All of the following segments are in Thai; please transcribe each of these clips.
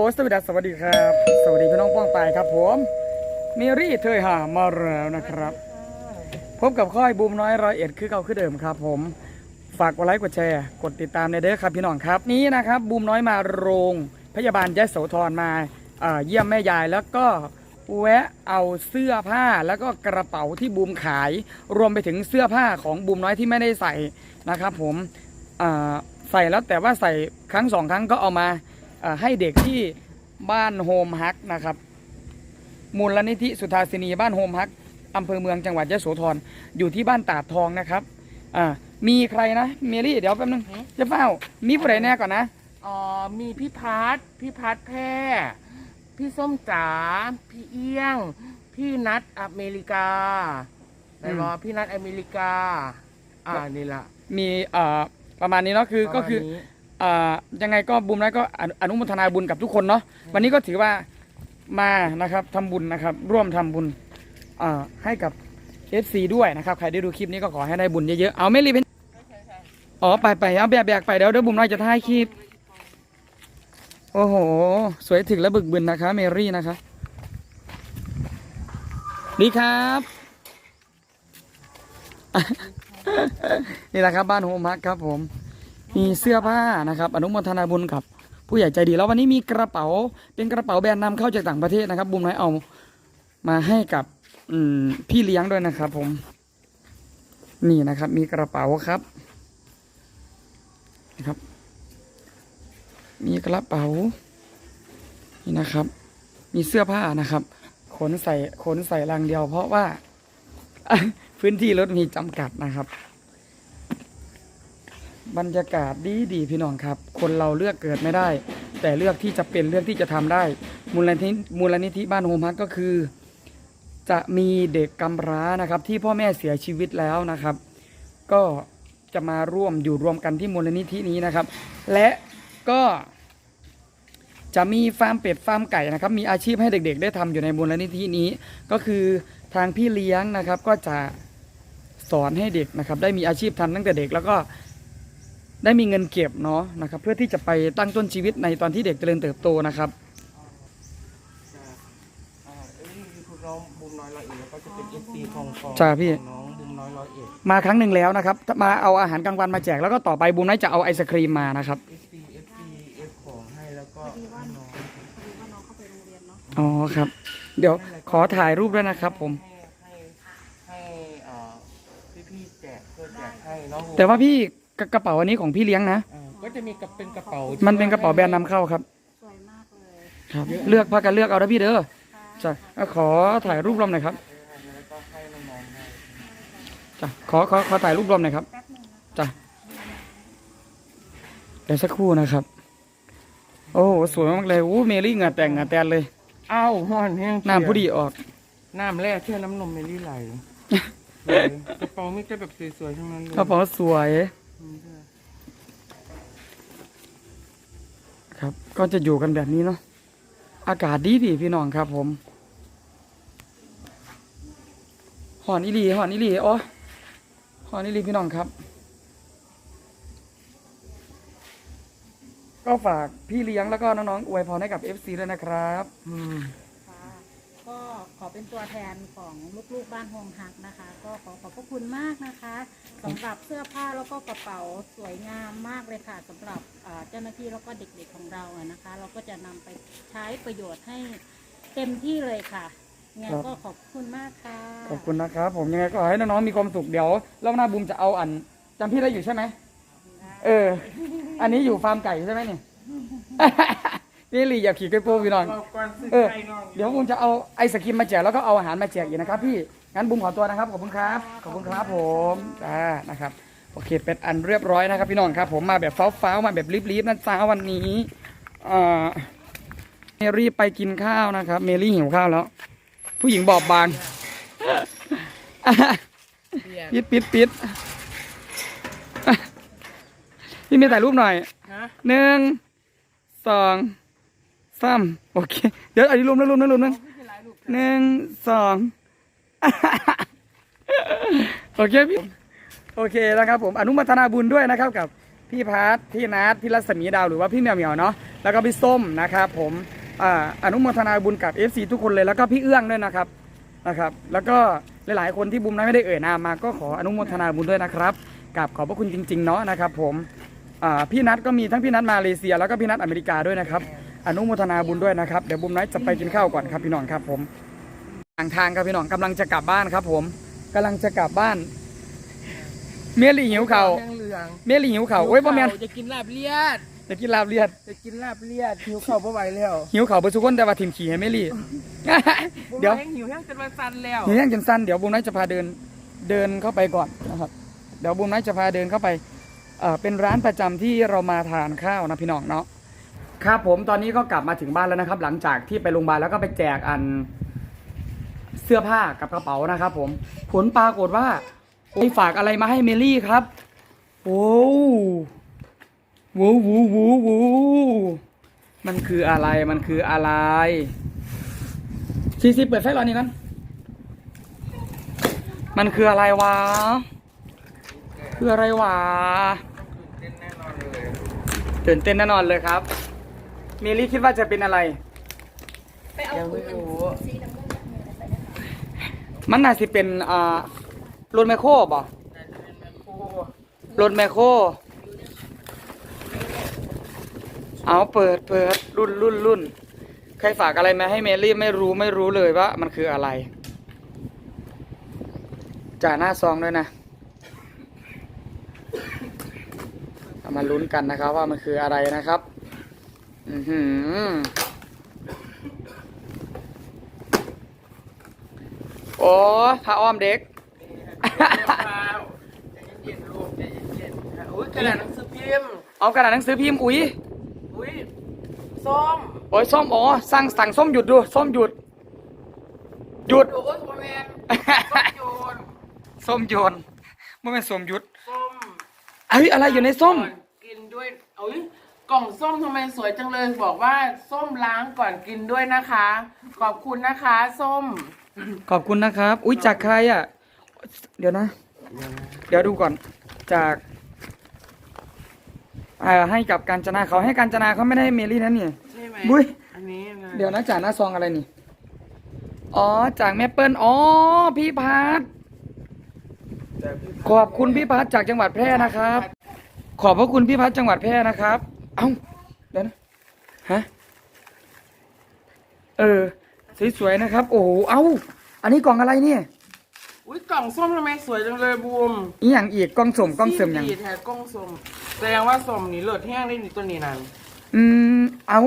อ้สวัสดีสวัสดีครับ สวัสดีพี่น้องป้องปายครับผมเมรี่เทยหามาแล้วนะครับ พบกับค่อยบูมน้อยรอยเอ็ดคือเก่าคือเดิมครับ ผมฝากกดไลค์กดแชร์ กดติดตามในเด้อครับพี่น้องครับ นี้นะครับบูมน้อยมาโรงพยาบาลยะโสธรมาเยี่ยมแม่ยายแล้วก็แวะเอาเสื้อผ้าแล้วก็กระเป๋าที่บูมขาย รวมไปถึงเสื้อผ้าของบูมน้อยที่ไม่ได้ใส่นะครับ ผมใส่แล้วแต่ว่าใส่ครั้งสองครั้งก็เอามา ให้เด็กที่บ้านโฮมฮักนะครับ มูลนิธิสุทาสินีบ้านโฮมฮักอำเภอเมืองจังหวัดยะโสธรอยู่ที่บ้านตาดทองนะครับอ่ามีใครนะเมลี่เดี๋ยวแป๊บนึงจะเฝ้ามีผู้ใดแน่ก่อนนะอ๋อมีพี่พัดพี่พัดแพร่พี่ส้มจ๋าพี่เอี้ยง พี่นัดอเมริกาไหนบอกพี่นัดอเมริกา อ่านี่ละมีเอ่อประมาณนี้เนาะคือก็คือ ประมาณนี้เอ่อยังไงก็บุญแล้วก็อนุอนุโมทนาบุญกับทุกคนเนาะวันนี้ก็ถือว่ามานะครับทำบุญนะครับ ร่วมทำบุญเอ่อให้กับ FC ด้วยนะครับ ใครได้ดูคลิปนี้ก็ขอให้ได้บุญเยอะๆเอาไม่รีบเป็นอ๋อไปไปเอาแบกแบกไปเดี๋ยวเดี๋ยวบุญน้อยจะถ่ายคลิป โอ้โห สวยถึงและบึกบึนนะคะ เมรี่นะคะดีครับ นี่แหละครับบ้านโฮมฮักครับผม มีเสื้อผ้านะครับอนุโมทนาบุญกับผู้ใหญ่ใจดี แล้ววันนี้มีกระเป๋าเป็นกระเป๋าแบรนด์นำเข้าจากต่างประเทศนะครับ บุญน้อยเอามาให้กับพี่เลี้ยงด้วยนะครับ ผม นี่นะครับ มีกระเป๋าครับนะครับ มีกระเป๋า นี่นะครับ มีเสื้อผ้านะครับขนใส่ขนใส่ลังเดียว เพราะว่าพื้นที่รถมีจำกัดนะครับ บรรยากาศดีดีพี่น้องครับ คนเราเลือกเกิดไม่ได้ แต่เลือกที่จะเป็นเลือกที่จะทำได้ มูลนิธิมูลนิธิบ้านโฮมฮักก็คือ จะมีเด็กกำพร้านะครับ ที่พ่อแม่เสียชีวิตแล้วนะครับ ก็จะมาร่วมอยู่รวมกันที่มูลนิธินี้นะครับ และก็จะมีฟาร์มเป็ดฟาร์มไก่นะครับ มีอาชีพให้เด็ก ๆ ได้ทำอยู่ในมูลนิธินี้ ก็คือทางพี่เลี้ยงนะครับก็จะสอนให้เด็กนะครับ ได้มีอาชีพทำตั้งแต่เด็กแล้วก็ ได้มีเงินเก็บเนาะนะครับเพื่อที่จะไปตั้งต้นชีวิตในตอนที่เด็กเจริญเติบโตนะครับอ่าเอ้ยนี่คือน้องบุมน้อยร้อยเอ็ดแล้วก็จะเป็นเอฟซีของของจ้าพี่ของน้องบุมน้อยร้อยเอ็ดมาครั้งหนึ่งแล้วนะครับมาเอาอาหารกลางวันมาแจกแล้วก็ต่อไปบูมน้อยจะเอาไอศครีมมานะครับเอฟซีเอฟซีเอฟของให้แล้วก็ให้น้องอ๋อครับ เดี๋ยวขอถ่ายรูปด้วยนะครับผมให้ให้ให้เอ่อพี่ๆแจกเพื่อแจกให้น้องบุมแต่ว่าพี่ กระกระเป๋าอันนี้ของพี่เลี้ยงนะ อ่าก็จะมีกับเป็นกระเป๋ามัมันเป็นกระเป๋าแบรนด์นำเข้าครับ สวยมากเลยครับ เลือกพากันเลือกเอานะพี่เด้อจ้ะเอาขอถ่ายรูปรวมหน่อยครับแล้วก็ให้น้องๆให้จ้ะขอขอขอถ่ายรูปรวมหน่อยครับแป๊บหนึงนะจ้ะเดี๋ยวสักครู่นะครับ โอ้โหสวยมากเลยโอ้เมลี่เหงื่อแต่งเหงื่อแตนเลยเอ้าห่อนแห้งน้ำผู้ดีออก น้ำแร่เชื่อน้ำนมเมลี่ไหลไหลกระเป๋าไม่ใช่แบบสวยๆทั้งนั้นเลยกระเป๋าสวยอืมใช่ ครับก็จะอยู่กันแบบนี้เนาะอากาศดีดีพี่น้องครับ ผมหอนอีหลีหอนอีหลีโอ้หอนอีหลีพี่น้องครับ ก็ฝากพี่เลี้ยงแล้วก็น้องๆอวยพรให้กับ FC ด้วยนะครับ อืม ขอเป็นตัวแทนของลูกๆบ้านโฮมฮักนะคะ ก็ขอขอบพระคุณมากนะคะสำหรับเสื้อผ้าแล้วก็กระเป๋าสวยงามมากเลยค่ะสำหรับอ่าเจ้าหน้าที่แล้วก็เด็กๆของเราอะนะคะ เราก็จะนำไปใช้ประโยชน์ให้เต็มที่เลยค่ะงั้นครับ ก็ขอบคุณมากค่ะ ขอบคุณนะครับ ผมยังไงก็ขอให้น้องๆมีความสุขเดี๋ยวรอบหน้าบูมจะเอาอันจำพี่ได้อยู่ใช่ไหมเออ อันนี้อยู่ฟาร์มไก่ใช่ไหมเนี่ย นี่หลีอยากขี่ไก่โป้พี่น้องเราก่อนซื้อเออไก่น้องเดี๋ยวบูมจะเอาไอศครีมมาแจกแล้วก็เอาอาหารมาแจกอีกนะครับ พี่งั้นบูมขอตัวนะครับขอบคุณครับขอบคุณครับผมจ้านะครับโอเคเป็นอันเรียบร้อยนะครับ พี่น้องครับ ผมมาแบบฟ้าวๆมาแบบรีบๆนะจ้าวันนี้เอ่อเมรี่ไปกินข้าวนะครับ เมรี่หิวข้าวแล้ว ผู้หญิงบอบบางเบียร์ปิดปิดปิดพี่เมย์ถ่ายรูปหน่อยฮะ หนึ่งสอง สามโอเค เดี๋ยวอันนี้รวมแล้วรวมแล้วรวมแล้วหนึ่งสองโอเคพี่โอเคนะครับผมอนุโมทนาบุญด้วยนะครับกับพี่พัทพี่นัทพี่รัศมีดาวหรือว่าพี่เหมียวเหมียวเนาะแล้วก็พี่ส้มนะครับผมอ่านุโมทนาบุญกับ FC ทุกคนเลยแล้วก็พี่เอื้องด้วยนะครับนะครับแล้วก็หลาย ๆ คนที่บุมนั้นไม่ได้เอ่ยนามมาก็ขออนุโมทนาบุญด้วยนะครับกับขอบพระคุณจริง ๆ เนาะนะครับผมพี่นัทก็มีทั้งพี่นัทมาเลเซีย แล้วก็พี่นัทอเมริกาด้วยนะครับ อนุโมทนาบุญด้วยนะครับ เดี๋ยวบุมน้อยจะไปกินข้าวก่อนครับพี่น้องครับผมทางทางครับพี่น้องกำลังจะกลับบ้านครับ ผมกำลังจะกลับบ้าน เมลี่หิวเขาวแห้งเหลืองเมลี่หิวเขาวโอ้ยพ่อแม่นจะกินลาบเลียด จะกินลาบเลียดจะกินลาบเลียดหิวข้าวบ่ไหวแล้วหิวเขาวไปทุกคนแต่ว่าทีมขี่ให้เมลี่ เดี๋ยวแห้งหิวแห้งจนวันซันแล้วหิวแห้งจนสั้นเดี๋ยวบูมน้อยจะพาเดินเดินเข้าไปก่อนนะครับ เดี๋ยวบูมน้อยจะพาเดินเข้าไปเอ่อเป็นร้านประจำที่เรามาทานข้าวนะพี่น้องเนาะ ครับผมตอนนี้ก็กลับมาถึงบ้านแล้วนะครับ หลังจากที่ไปโรงพยาบาลแล้วก็ไปแจกอันเสื้อผ้ากับกระเป๋านะครับผมผลปรากฏว่าโอ้ยฝากอะไรมาให้เมลี่ครับโอ้วูวูวูวูมันคืออะไรมันคืออะไรซีซีเปิดไฟรอนี่กันมันคืออะไรวะ คืออะไรวะเต้นแน่นอนเลยตื่นเต้นแน่นอนเลยครับ เมลี่คิดว่าจะเป็นอะไรยังไม่รู้มันน่าสิเป็นอ่ารถแมคโครบ่แต่จะเป็นแมคโครรถแมคโครเอาเปิดเปิดรุ่นรุ่นรุ่นใครฝากอะไรมาให้เมลี่ไม่รู้ไม่รู้เลยว่ามันคืออะไรจ่าหน้าซองด้วยนะเอามาลุ้นกันนะครับว่ามันคืออะไรนะครับ อือหือ โอ้พระอ้อมเด็กข้าวใจเย็นๆลูกใจเย็นๆค่ะอุ้ยกระดาษหนังสือพิมพ์เอากระดาษหนังสือพิมพ์อุ้ย อุ้ยส้มโอ้ยส้มอ๋อสั่งสั่งส้มหยุดดูส้มหยุด หยุดโอ้ยโมเมนส้มโยนส้มโยนไม่เป็นส้มหยุดส้มเอ้ยอะไรอยู่ในส้ม ก่อนกินด้วยเอ้ย กล่องส้มทำไมสวยจังเลยบอกว่าส้มล้างก่อนกินด้วยนะคะ ขอบคุณนะคะ ส้ม ขอบคุณนะครับ อุ้ยจากใครอะ เดี๋ยวนะ เดี๋ยวดูก่อน จากอ่าให้กับการจนาเขาให้การจนาเขาไม่ได้ให้เมลี่นะนี่ ใช่ไหมบุ้ยอันนี้นะเดี๋ยวนะจากหน้าซองอะไรนี่ อ๋อ จากแม่เปิ้ล อ๋อ พี่พัทแต่พี่ขอบคุณพี่พัทจากจังหวัดแพร่นะครับ ขอบพระคุณพี่พัทจังหวัดแพร่นะครับ เอ้าเดี๋ยวนะฮะเออสวยๆนะครับ โอ้โหเอ้า อันนี้กล่องอะไรเนี่ยอุ้ยกล่องส้มทำไมสวยจังเลยบูมอีหยังอีกกล่องสมกล่องเสริมหยังดีแท้กล้องส้มแสดงว่าส้มนี่เลือดแห้งได้นี่ตัวนี้นั่นอืมเอ้า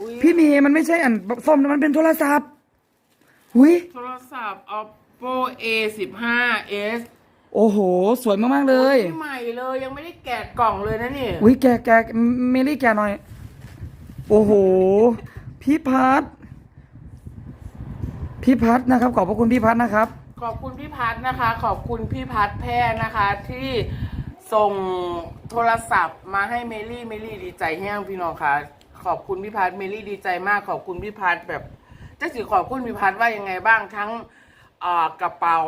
อุ้ยพี่เมย์มันไม่ใช่อันส้มนะมันเป็นโทรศัพท์หุยโทรศัพท์ oppo a 1 5 s โอ้โห สวยมากๆเลย ใหม่เลยยังไม่ได้แกะกล่องเลยนะนี่อุ้ยแกแกเมลี่แกหน่อย โอ้โห พี่พัทพี่พัทนะครับ ขอบพระคุณพี่พัทนะครับ ขอบคุณพี่พัฒนะคะ ขอบคุณพี่พัฒแพร่นะคะ ที่ส่งโทรศัพท์มาให้เมลี่เมลี่ดีใจแห้งพี่น้องค่ะ ขอบคุณพี่พัฒเมลี่ดีใจมากขอบคุณพี่พัฒแบบจะสิขอบคุณพี่พัฒว่ายังไงบ้างทั้งอ่ากระเป๋า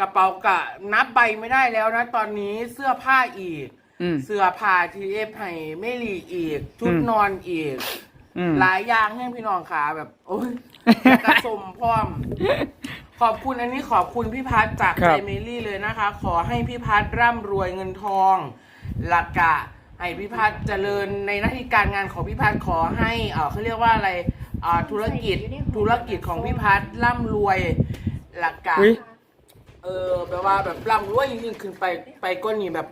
กระเป๋ากะนับใบไม่ได้แล้วนะ ตอนนี้เสื้อผ้าอีก อืม เสื้อผ้าทีเอฟให้เมลี่อีก ชุดอืม นอนอีก อืม หลายอย่างให้พี่น้องขาแบบ โอ้ยกระสมพร้อม ขอบคุณอันนี้ขอบคุณพี่พัฒจากครัใจบเมลี่เลยนะคะ ขอให้พี่พัฒร่ำรวยเงินทองหลักกะให้พี่พัฒเจริญในหน้าที่การงานของพี่พัฒขอให้เออเขาเรียกว่าอะไรอ่าธุรกิจธุรกิจของพี่พัฒร่ำรวยหลักกะอุ้ย เออแบบว่าแบบร่ำรวยยิ่งๆขึ้นไปไปก็นี่แบบ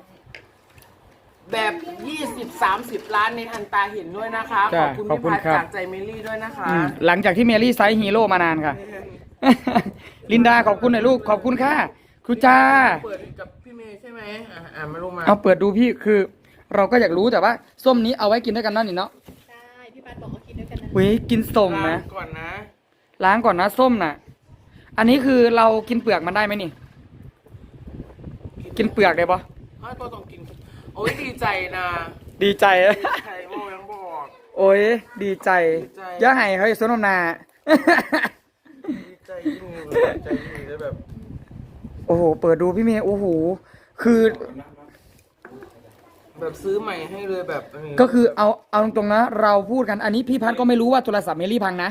แบบยี่สิบสามสิบล้านในทันตาเห็นด้วยนะคะ จ้ะขอบคุณขอบพี่คุณพัฒครับ จากใจเมลี่ด้วยนะคะ อืมหลังจากที่เมลี่ไซส์ฮีโร่มานานค่ะ ลินดาขอบคุณหน่อยลูกขอบคุณค่ะครูจ้า เปิดกับพี่เมย์ใช่ไหมอะอ่านมาลงมาเอาเปิดดูพี่คือ เราก็อยากรู้แต่ว่าส้มนี้เอาไว้กินด้วยกันนั่นนี่เนาะใช่พี่ปัดบอกว่ากินด้วยกันนะเว้ยกินส้มนะล้างก่อนนะ ล้างก่อนนะส้มน่ะ อันนี้คือเรากินเปลือกมันได้ไหมนี่ กินเปลือกได้ปะอ้าวตัวต้องกิน โอ้ยดีใจนะดีใจใครโมยังบอก โอ้ยดีใจดีใจ อย่าให้เขาอีกสนมนาดีใจยิ่งเลยใจยิ่งเลยแบบโอ้โห เปิดดูพี่เมย์โอ้โหคือแบบซื้อใหม่ให้เลยแบบนนี้ก็คือเอาเอาตรงๆนะ เราพูดกันอันนี้พี่พัดก็ไม่รู้ว่าโทรศัพท์เมลี่พังนะ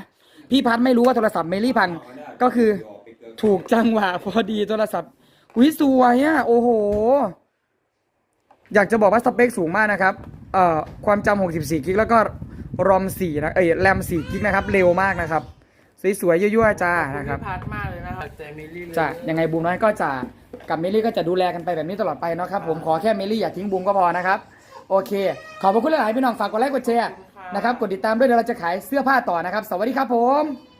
พี่พัดไม่รู้ว่าโทรศัพท์เมลี่พังก็คือถูกจังหวะพอดีโทรศัพท์ วิสวยอะโอ้โห อยากจะบอกว่าสเปคสูงมากนะครับ เอ่อความจำ64กิกแล้วก็รอม4นะเอ้ยแรม4กิกนะครับ เร็วมากนะครับ สวยๆยั่วๆจ้าขอบณนะครับพี่พัดมากเลยนะครับใจเมลี่เลยจะยังไงบูมน้อยก็จะกับเมลี่ก็จะดูแลกันไปแบบนี้ตลอดไปเนาะครับผมขอแค่เมลี่อย่าทิ้งบูมก็พอนะครับ โอเค ขอบพระคุณหลายๆพี่น้องฝากกดไลค์กดแชร์นะครับกดติดตามด้วยเดี๋ยวเราจะขายเสื้อผ้าต่อนะครับ สวัสดีครับผม